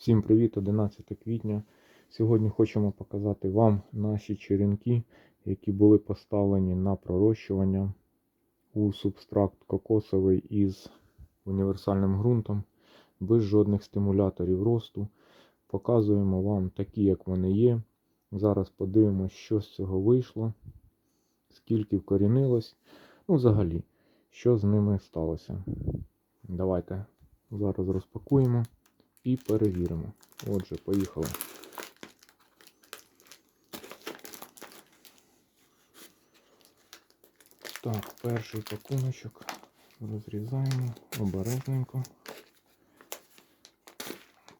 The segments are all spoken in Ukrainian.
Всім привіт, 11 квітня. Сьогодні хочемо показати вам наші черенки, які були поставлені на пророщування у субстракт кокосовий із універсальним ґрунтом, без жодних стимуляторів росту. Показуємо вам такі, як вони є. Зараз подивимося, що з цього вийшло, скільки вкорінилось. Ну, взагалі, що з ними сталося. Давайте зараз розпакуємо і перевіримо. Отже, поїхали. Так, перший пакуночок розрізаємо обережненько.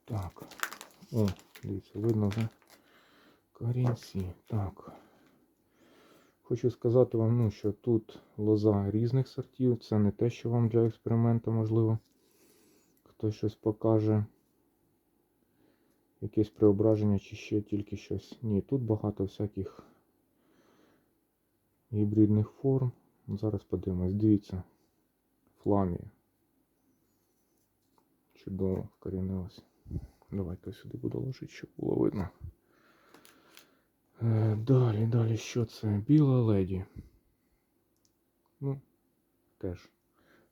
Так. О, дивіться, видно вже корінці. Так. Хочу сказати вам, ну, що тут лоза різних сортів. Це не те, що вам для експерименту можливо. Хтось щось покаже. Якесь преображення чи ще тільки щось. Ні, тут багато всяких гібридних форм. Зараз подивимось. Дивіться. Фламія. Чудово вкорінилось. Давайте сюди буду ложити, щоб було видно. Е, Далі, далі, що це? Біла леді. Ну, теж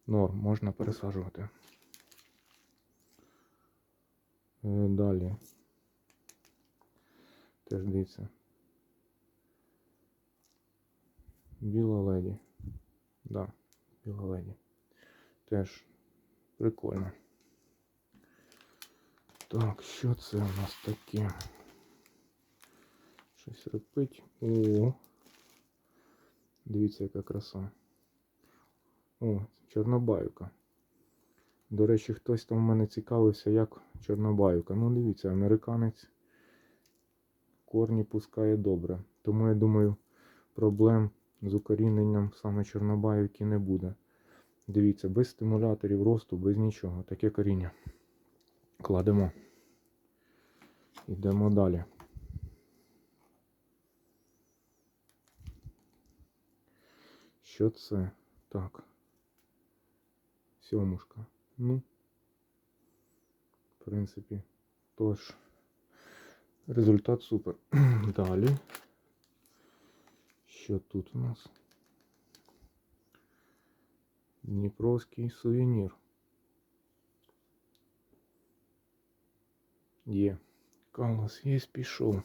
норм, можна пересаджувати. Е, Далі. Теж дивіться. Біла леді. Да, біла леді. Теж прикольно. Так, що це у нас таке? Щось репить. О! Дивіться, яка краса. О, чорнобаюка. До речі, хтось там в мене цікавився, як чорнобаюка. Ну, дивіться, американець корні пускає добре. Тому я думаю, проблем з укоріненням саме чорнобаюки не буде. Дивіться, без стимуляторів росту, без нічого. Таке коріння. Кладемо. Йдемо далі. Що це? Так. Сьомушка. Ну, в принципі, тож, результат супер. Далі. Що тут у нас? Дніпровський сувенір. Є. Калас є, пішов.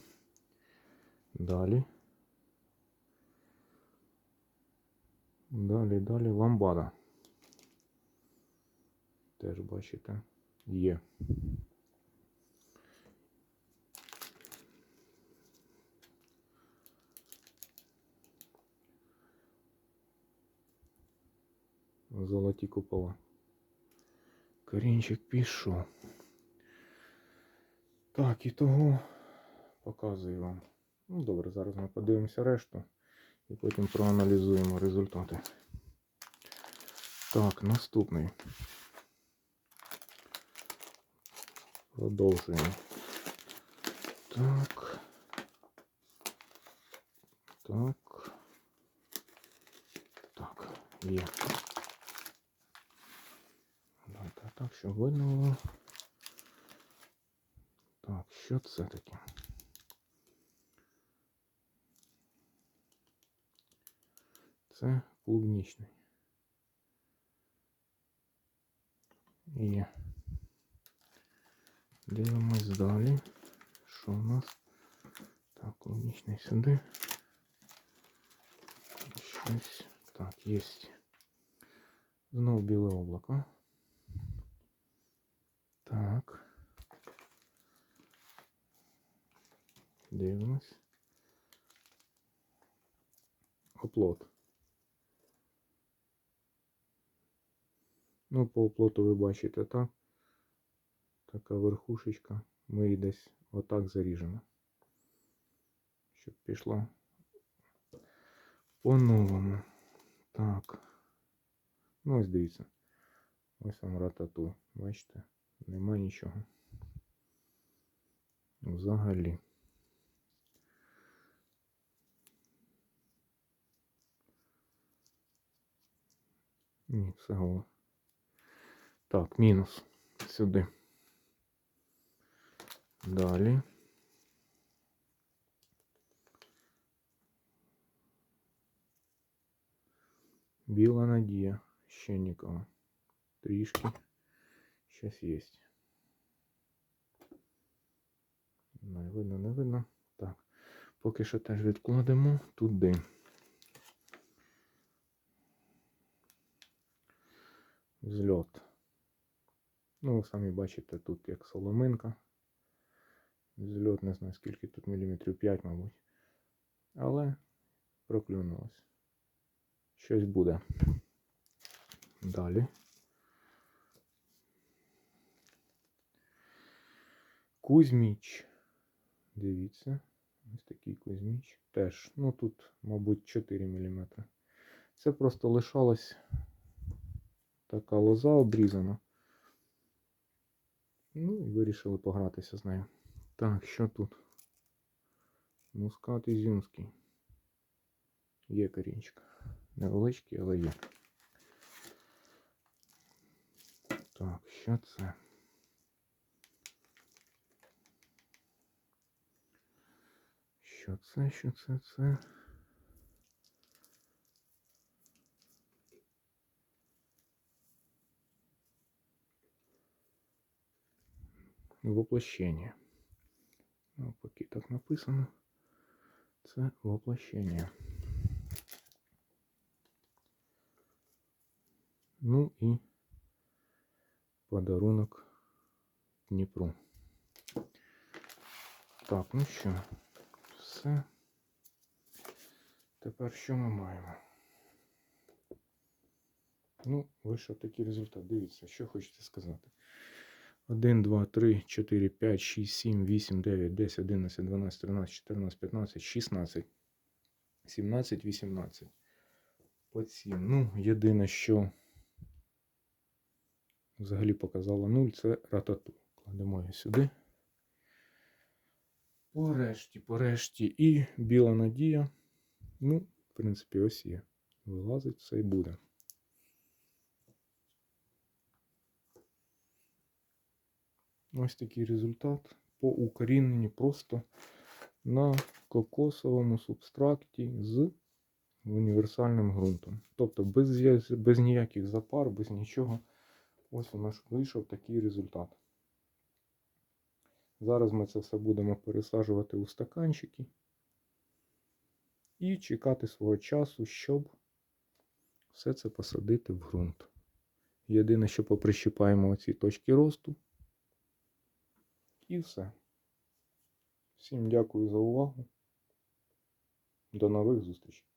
Далі. Далі, далі ламбада. Теж бачите, є. Золоті купола. Корінчик пішов. Так, і того показую вам. Ну, добре, зараз ми подивимося решту і потім проаналізуємо результати. Так, наступний. Продовжуємо. Так. Так. Так, є. Давайте так, щоб видно було. Так, що це таке? Це клубнічний. І дивимось далі. Що у нас? Так, клубнічний сюди. Щось. Так, є. Знов біле облако. Дивимось. Оплот. Ну, по оплоту ви бачите, так? Така верхушечка. Ми її десь отак заріжемо. Щоб пішло по-новому. Так. Ну, ось дивіться. Ось вам ратату. Бачите? Нема нічого. Взагалі. Ні, все голо. Так, мінус. Сюди. Далі. Біла надія. Ще нікого. Трішки. Щас є. Не видно, не видно. Так. Поки що теж відкладемо туди. Взльот. Ну, ви самі бачите, тут як соломинка. Взльот не знаю скільки тут міліметрів 5, мабуть. Але проклюнулось. Щось буде. Далі. Кузьміч. Дивіться. Ось такий Кузьміч. Теж. Ну тут, мабуть, 4 мм. Це просто лишалась така лоза обрізана. Ну і вирішили погратися з нею. Так, що тут? Мускат ізюмський. Є корінчик. Невеличкий, але є. Так, що це? Що це, що це, це? Воплощення. Ну, поки так написано. Це воплощення. Ну і подарунок Дніпру. Так, ну що, все. Тепер що ми маємо? Ну, вийшов такий результат. Дивіться, що хочете сказати. 1, 2, 3, 4, 5, 6, 7, 8, 9, 10, 11, 12, 13, 14, 15, 16, 17, 18. По 7. Ну, єдине, що взагалі показала 0, це ратату. Кладемо її сюди. Порешті, порешті. І біла надія. Ну, в принципі, ось є. Вилазить, все і буде. Ось такий результат по укоріненні просто на кокосовому субстракті з універсальним ґрунтом. Тобто без, без ніяких запар, без нічого. Ось у нас вийшов такий результат. Зараз ми це все будемо пересаджувати у стаканчики і чекати свого часу, щоб все це посадити в ґрунт. Єдине, що поприщипаємо оці точки росту. І все. Всім дякую за увагу. До нових зустрічей.